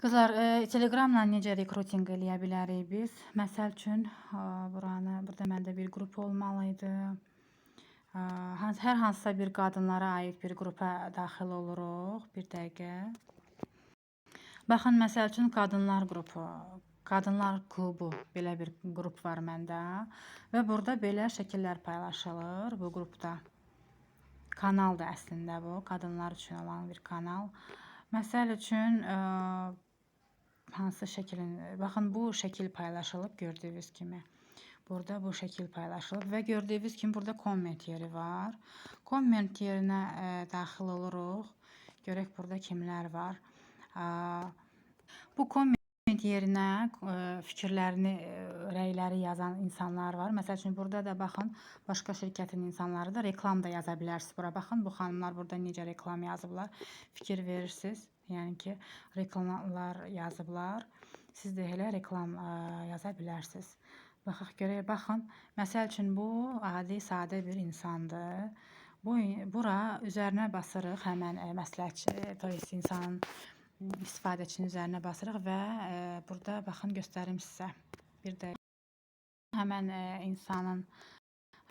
Qızlar, eee, Telegramla necə rekrutinq eləyə bilərik biz? Məsəl üçün, a, buranı burada məndə bir qrup olmalı idi. Hans hər hansısa bir qadınlara aid bir qrupa daxil oluruq. Bir dəqiqə. Baxın, məsəl üçün qadınlar qrupu, qadınlar klubu belə bir qrup var məndə və burada belə şəkillər paylaşılır bu qrupda. Kanaldır əslində bu, qadınlar üçün olan bir kanal. Məsəl üçün, eee, hansı şəklin, baxın bu şəkil paylaşılıb gördüyünüz kimi. Burada bu şəkil paylaşılıb və gördüyünüz kimi burada komment yeri var. Komment yerinə eee, daxil oluruq. Görək burada kimlər var. Aa, Bu komment yerinə eee, fikirlərini, eee, rəyləri yazan insanlar var. Məsəl üçün burada da baxın, başqa şirkətin insanları da reklam da yaza bilərsiniz bura. Baxın, bu xanımlar burada necə reklam yazıblar. Fikir verirsiniz. Yəni ki, reklamlar yazıblar. Siz də elə reklam eee, yaza bilərsiniz. Baxaq görək, baxın. Məsəl üçün bu adi, sadə bir insandır. Bu bura üzərinə basırıq həmən eee, məsləhətçi, to есть insanın istifadəçinin üzərinə basırıq və eee, burada baxın göstərim sizə. Bir də həmən eee, insanın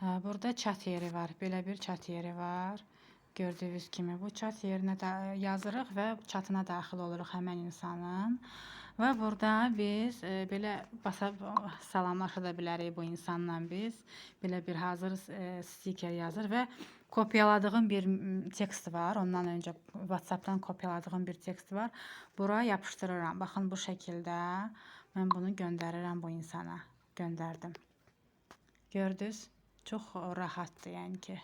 eee, burada chat yeri var. Belə bir chat yeri var. Gördüyünüz kimi bu chat yerinə də yazırıq və chatına daxil oluruq həmən insanın. Və burada biz eee, belə basa salamlaşa da bilərik bu insanla biz. Belə bir hazır eee, stiker yazır və kopyaladığım bir tekst var. Ondan öncə WhatsApp-dan kopyaladığım bir tekst var. Bura yapışdırıram. Baxın bu şəkildə mən bunu göndərirəm bu insana. Göndərdim. Gördünüz? Çox rahatdır yəni ki.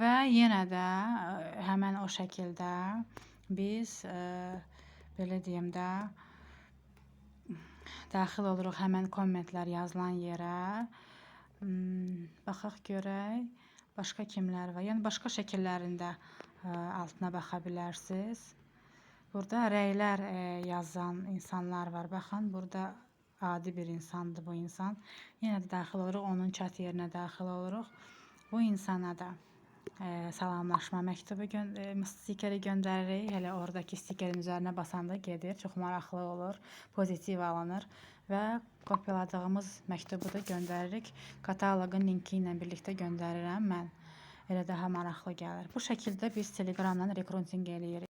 Və yenə də eee, həmən o şəkildə biz eee, belə deyim də daxil oluruq həmən kommentlər yazılan yerə. Hmm, baxaq görək. Başqa kimlər var? Yəni başqa şəkillərində eee, altına baxa bilərsiniz. Burada rəylər eee, yazan insanlar var. Baxın, burada adi bir insandır bu insan. Yenə də daxil oluruq, onun chat yerinə daxil oluruq. Bu insana da eee, salamlaşma məktubu eee, stikeri göndəririk. Hələ oradakı stikerin üzərinə basanda gedir. Çox maraqlı olur, pozitiv alınır və kopyaladığımız məktubu da göndəririk. Kataloqun linki ilə birlikdə göndərirəm mən. Elə daha maraqlı gəlir. Bu şəkildə biz Telegramdan rekrutinq eləyirik.